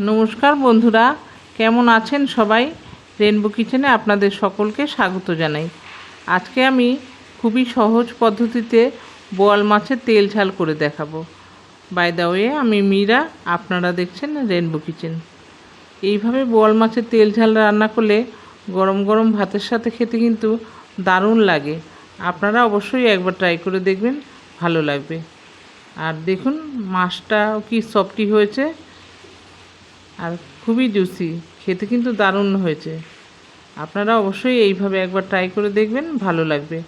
নমস্কার বন্ধুরা, কেমন আছেন সবাই? রেনবো কিচেনে আপনাদের সকলকে স্বাগত জানাই। আজকে আমি খুবই সহজ পদ্ধতিতে বোয়াল মাছের তেল ঝাল করে দেখাবো। বাই দা ওয়ে আমি মীরা, আপনারা দেখছেন রেনবো কিচেন এইভাবে বোয়াল মাছের তেল ঝাল রান্না করলে গরম গরম ভাতের সাথে খেতে কিন্তু দারুণ লাগে। আপনারা অবশ্যই একবার ট্রাই করে দেখবেন, ভালো লাগবে। আর দেখুন, মাছটাও কি সফটি হয়েছে। আর খুবই জুসি খেতে কিন্তু দারুণ হয়েছে। আপনারা অবশ্যই এইভাবে একবার ট্রাই করে দেখবেন, ভালো লাগবে।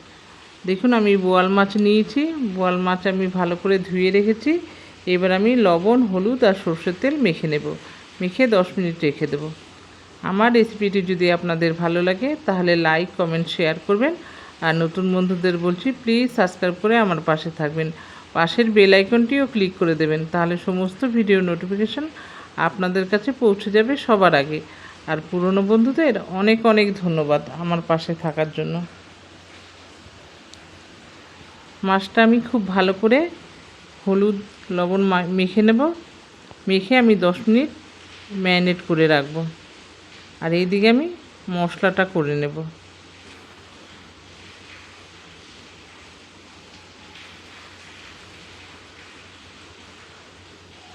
দেখুন, আমি বোয়াল মাছ নিয়েছি। বোয়াল মাছ আমি ভালো করে ধুয়ে রেখেছি। এবার আমি লবণ, হলুদ আর সর্ষের তেল মেখে নেব। মেখে দশ মিনিট রেখে দেবো। আমার রেসিপিটি যদি আপনাদের ভালো লাগে, তাহলে লাইক কমেন্ট শেয়ার করবেন। আর নতুন বন্ধুদের বলছি প্লিজ সাবস্ক্রাইব করে আমার পাশে থাকবেন। পাশের বেল আইকনটিও ক্লিক করে দেবেন। তাহলে সমস্ত ভিডিও নোটিফিকেশন আপনাদের কাছে পৌঁছে যাবে সবার আগে। আর পুরনো বন্ধুদের অনেক অনেক ধন্যবাদ আমার পাশে থাকার জন্য। মাছটা আমি খুব ভালো করে হলুদ, লবণ মেখে নেব। মেখে আমি দশ মিনিট ম্যারিনেট করে রাখব। আর এইদিকে আমি মশলাটা করে নেব।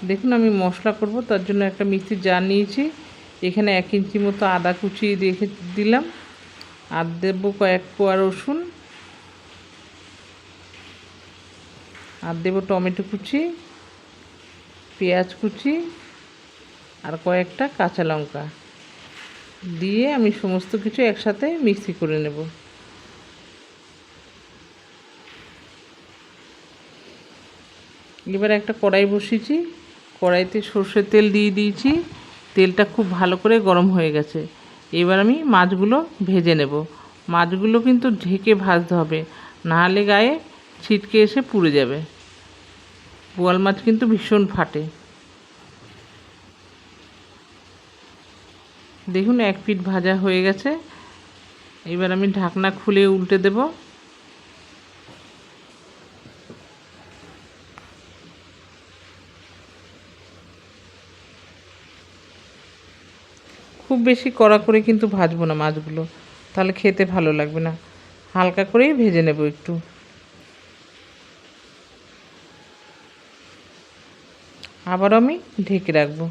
দেখুন, আমি মশলা করব, তার জন্য একটা মিক্সির জার নিয়েছি। এখানে এক ইঞ্চি মতো আদা কুচি রেখে দিলাম। আর দেবো কয়েক কোয়া রসুন। আর দেবো টমেটো কুচি, পেঁয়াজ কুচি, আর কয়েকটা কাঁচা লঙ্কা। দিয়ে আমি সমস্ত কিছু একসাথে মিক্সি করে নেব। এবার একটা কড়াই বসিয়েছি। কড়াইতে সর্ষের তেল দিয়ে দিয়েছি। তেলটা খুব ভালো করে গরম হয়ে গেছে। এবার আমি মাছগুলো ভেজে নেব। মাছগুলো কিন্তু ঢেকে ভাজতে হবে নাহলে গায়ে ছিটকে এসে পুড়ে যাবে। বোয়াল মাছ কিন্তু ভীষণ ফাটে। দেখুন, এক পিঠ ভাজা হয়ে গেছে। এবার আমি ঢাকনা খুলে উল্টে দেব। খুব বেশি কড়া করে কিন্তু ভাজবো না মাছগুলো। তাহলে খেতে ভালো লাগবে না। হালকা করেই ভেজে নেব একটু। আবার আমি ঢেকে রাখব।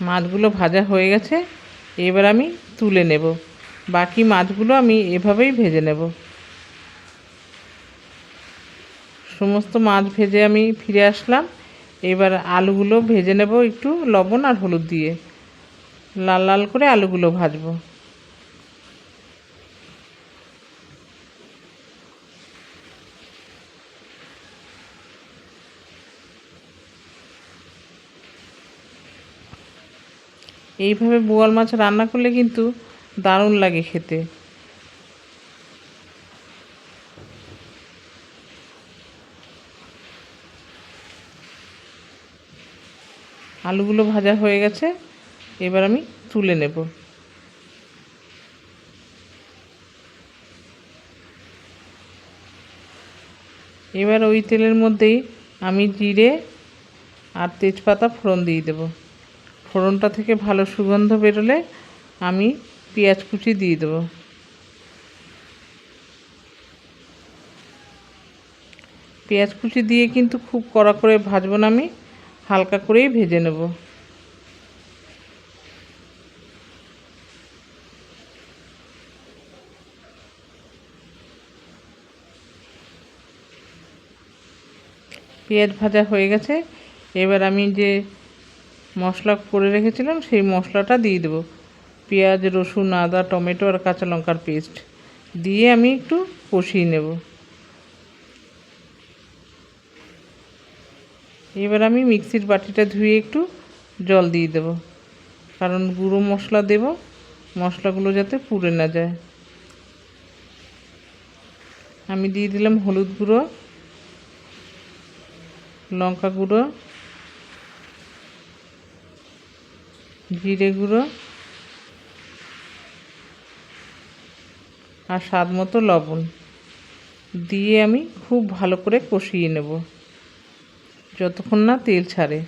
মাছগুলো ভাজা হয়ে গেছে। এবার আমি তুলে নেব। বাকি মাছগুলো আমি এভাবেই ভেজে নেব। সমস্ত মাছ ভেজে আমি ফিরে আসলাম। এবার আলুগুলো ভেজে নেব একটু লবণ আর হলুদ দিয়ে। লাল লাল করে আলুগুলো ভাজবো। এইভাবে বোয়াল মাছ রান্না করলে কিন্তু দারুণ লাগে খেতে। আলুগুলো ভাজা হয়ে গেছে, এবার আমি তুলে নেব। এবার ওই তেলের মধ্যেই আমি জিরে আর তেজপাতা ফোড়ন দিয়ে দেবো। ফোড়নটা থেকে ভালো সুগন্ধ বেরোলে আমি পেঁয়াজ কুচি দিয়ে দেবো। পেঁয়াজ কুচি দিয়ে কিন্তু খুব কড়া করে ভাজবো না আমি। হালকা করেই ভেজে নেব। পেঁয়াজ ভাজা হয়ে গেছে। এবার আমি যে মশলা করে রেখেছিলাম, সেই মশলাটা দিয়ে দেবো। পেঁয়াজ, রসুন, আদা, টমেটো আর কাঁচা লঙ্কার পেস্ট। দিয়ে আমি একটু কষিয়ে নেব। এবার আমি মিক্সির বাটিটা ধুয়ে একটু জল দিয়ে দেব। কারণ গুঁড়ো মশলা দেব, মশলাগুলো যাতে পুড়ে না যায়। আমি দিয়ে দিলাম হলুদ গুঁড়ো, লঙ্কা গুঁড়ো, জিরে গুঁড়ো আর স্বাদ মতো লবণ। দিয়ে আমি খুব ভালো করে কষিয়ে নেব। যতক্ষণ না তেল ছাড়ে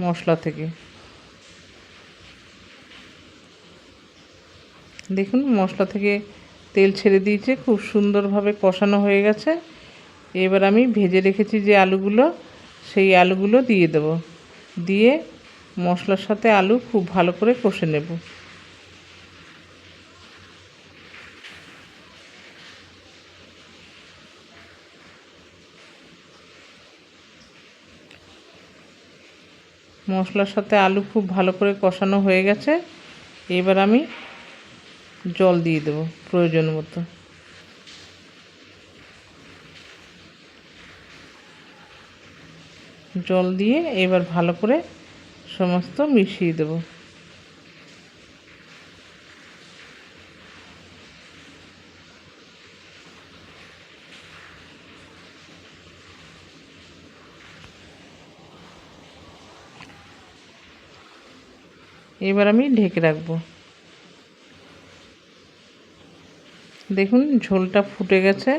মশলা থেকে। দেখুন, মশলা থেকে তেল ছেড়ে দিয়েছে, খুব সুন্দরভাবে কষানো হয়ে গেছে। এবার আমি ভেজে রেখেছি যে আলুগুলো, সেই আলুগুলো দিয়ে দেব। দিয়ে মশলার সাথে আলু খুব ভালো করে কষে নেব। মশলার সাথে আলু খুব ভালো করে কষানো হয়ে গেছে। এবার আমি জল দিয়ে দেব প্রয়োজন মতো। জল দিয়ে এবার ভালো করে সমস্ত মিশিয়ে দেব। এবার আমি ঢেকে রাখব। দেখুন, ঝোলটা ফুটে গেছে।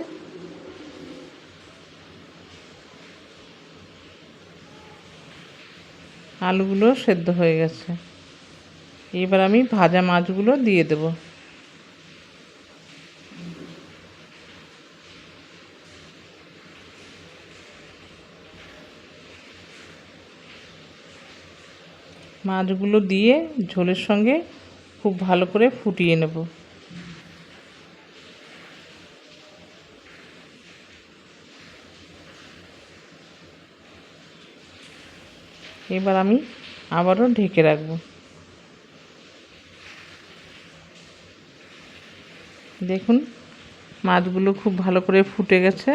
আলুগুলো সেদ্ধ হয়ে গেছে। এবার আমি ভাজা মাছগুলো দিয়ে দেব। মাছগুলো দিয়ে ঝোলের সঙ্গে খুব ভালো করে ফুটিয়ে নেব। এবার আমি আবারও ঢেকে রাখব। দেখুন, মাছগুলো খুব ভালো করে ফুটে গেছে।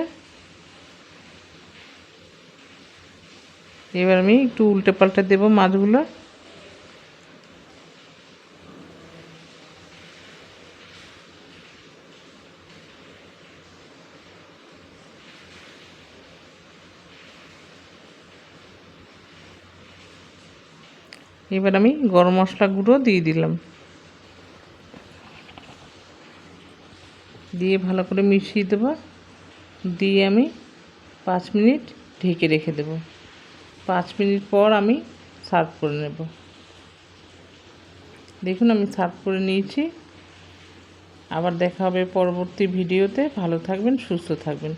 এবার আমি একটু উল্টে পাল্টে দেবো মাছগুলো। এবার আমি গরম মশলা গুঁড়ো দিয়ে দিলাম। দিয়ে ভালো করে মিশিয়ে দেবো। দিয়ে আমি পাঁচ মিনিট ঢেকে রেখে দেব। পাঁচ মিনিট পর আমি সার্ভ করে নেব। দেখুন আমি সার্ভ করে নিয়েছি। আবার দেখা হবে পরবর্তী ভিডিওতে। ভালো থাকবেন, সুস্থ থাকবেন।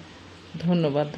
ধন্যবাদ।